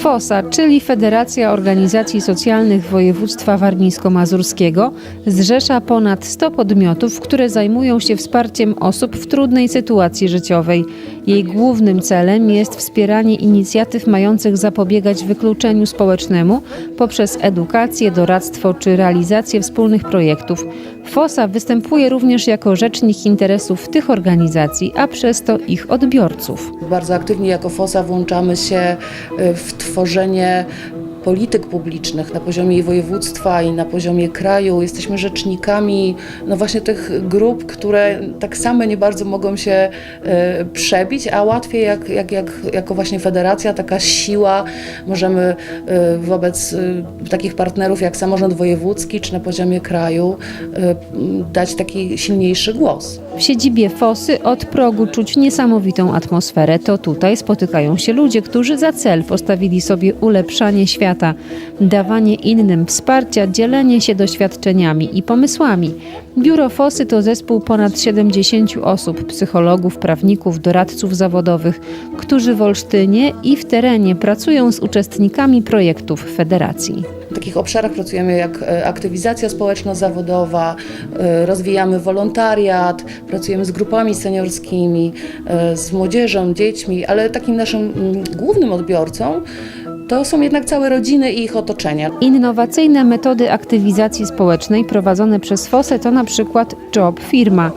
FOSA, czyli Federacja Organizacji Socjalnych Województwa Warmińsko-Mazurskiego, zrzesza ponad 100 podmiotów, które zajmują się wsparciem osób w trudnej sytuacji życiowej. Jej głównym celem jest wspieranie inicjatyw mających zapobiegać wykluczeniu społecznemu poprzez edukację, doradztwo czy realizację wspólnych projektów. FOSA występuje również jako rzecznik interesów tych organizacji, a przez to ich odbiorców. Bardzo aktywnie jako FOSA włączamy się y, w tworzenie polityk publicznych na poziomie województwa i na poziomie kraju. Jesteśmy rzecznikami no właśnie tych grup, które tak same nie bardzo mogą się y, przebić, a łatwiej jak, jak, jak, jako właśnie federacja, taka siła możemy y, wobec y, takich partnerów jak samorząd wojewódzki czy na poziomie kraju dać taki silniejszy głos. W siedzibie Fosy od progu czuć niesamowitą atmosferę. To tutaj spotykają się ludzie, którzy za cel postawili sobie ulepszanie świata, dawanie innym wsparcia, dzielenie się doświadczeniami i pomysłami. Biuro Fosy to zespół ponad 70 osób, psychologów, prawników, doradców zawodowych, którzy w Olsztynie i w terenie pracują z uczestnikami projektów Federacji. W takich obszarach pracujemy jak e, aktywizacja społeczno-zawodowa, e, rozwijamy wolontariat, pracujemy z grupami seniorskimi, e, z młodzieżą, dziećmi, ale takim naszym mm, głównym odbiorcą to są jednak całe rodziny i ich otoczenia. Innowacyjne metody aktywizacji społecznej prowadzone przez FOSE to na przykład Job Firma,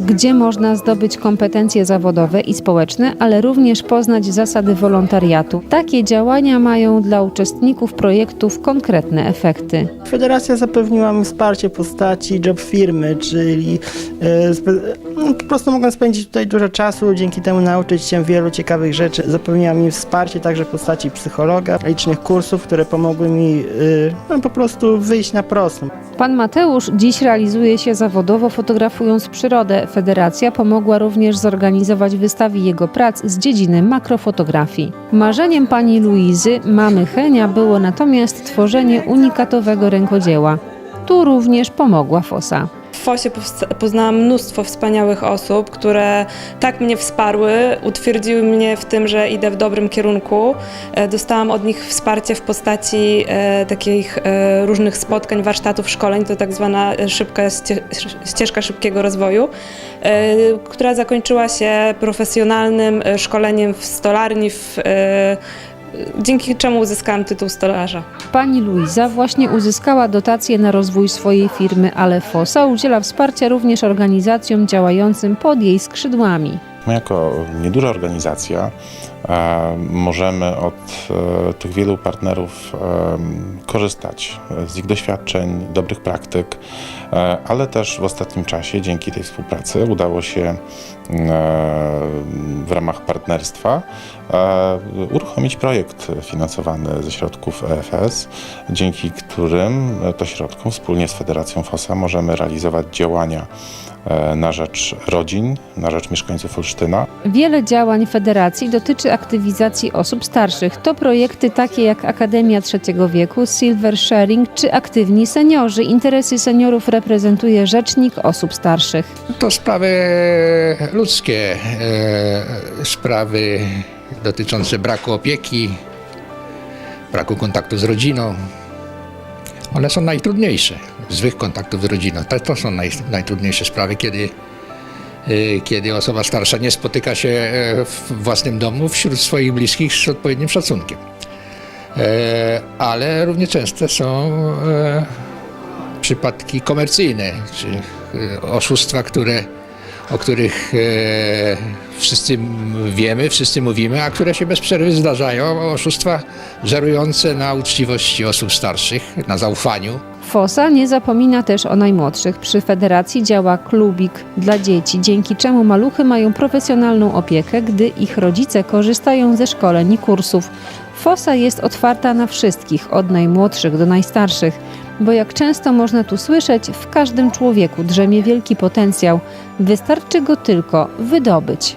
gdzie można zdobyć kompetencje zawodowe i społeczne, ale również poznać zasady wolontariatu. Takie działania mają dla uczestników projektów konkretne efekty. Federacja zapewniła mi wsparcie w postaci job firmy, czyli e, no, po prostu mogłem spędzić tutaj dużo czasu, dzięki temu nauczyć się wielu ciekawych rzeczy. Zapewniła mi wsparcie także w postaci psychologa, licznych kursów, które pomogły mi e, no, po prostu wyjść na prostą. Pan Mateusz dziś realizuje się zawodowo fotografując przyrodę. Federacja pomogła również zorganizować wystawy jego prac z dziedziny makrofotografii. Marzeniem pani Luizy, mamy Henia, było natomiast tworzenie unikatowego rękodzieła. Tu również pomogła FOSA. W FOSie poznałam mnóstwo wspaniałych osób, które tak mnie wsparły, utwierdziły mnie w tym, że idę w dobrym kierunku. E, Dostałam od nich wsparcie w postaci e, takich e, różnych spotkań, warsztatów, szkoleń, to tak zwana szybka ście- ścieżka szybkiego rozwoju, która zakończyła się profesjonalnym szkoleniem w stolarni, w, dzięki czemu uzyskałam tytuł stolarza. Pani Luiza właśnie uzyskała dotację na rozwój swojej firmy, ale FOSA udziela wsparcia również organizacjom działającym pod jej skrzydłami. My jako nieduża organizacja możemy od e, tych wielu partnerów e, korzystać z ich doświadczeń, dobrych praktyk, e, ale też w ostatnim czasie dzięki tej współpracy udało się e, w ramach partnerstwa e, uruchomić projekt finansowany ze środków EFS, dzięki którym to środkom wspólnie z Federacją FOSA możemy realizować działania e, na rzecz rodzin, na rzecz mieszkańców Olsztyna. Wiele działań federacji dotyczy aktywizacji osób starszych. To projekty takie jak Akademia Trzeciego Wieku, Silver Sharing czy Aktywni Seniorzy. Interesy seniorów reprezentuje Rzecznik Osób Starszych. To sprawy ludzkie, e, sprawy dotyczące braku opieki, braku kontaktu z rodziną. One są najtrudniejsze, złych kontaktów z rodziną. To, to są naj, najtrudniejsze sprawy, kiedy, e, kiedy osoba starsza nie spotyka się e, w własnym domu wśród swoich bliskich z odpowiednim szacunkiem. E, Ale równie częste są e, przypadki komercyjne, czy oszustwa, które, o których wszyscy wiemy, wszyscy mówimy, a które się bez przerwy zdarzają. Oszustwa żerujące na uczciwości osób starszych, na zaufaniu. FOSA nie zapomina też o najmłodszych. Przy federacji działa klubik dla dzieci, dzięki czemu maluchy mają profesjonalną opiekę, gdy ich rodzice korzystają ze szkoleń i kursów. FOSA jest otwarta na wszystkich, od najmłodszych do najstarszych, bo jak często można tu słyszeć, w każdym człowieku drzemie wielki potencjał. Wystarczy go tylko wydobyć.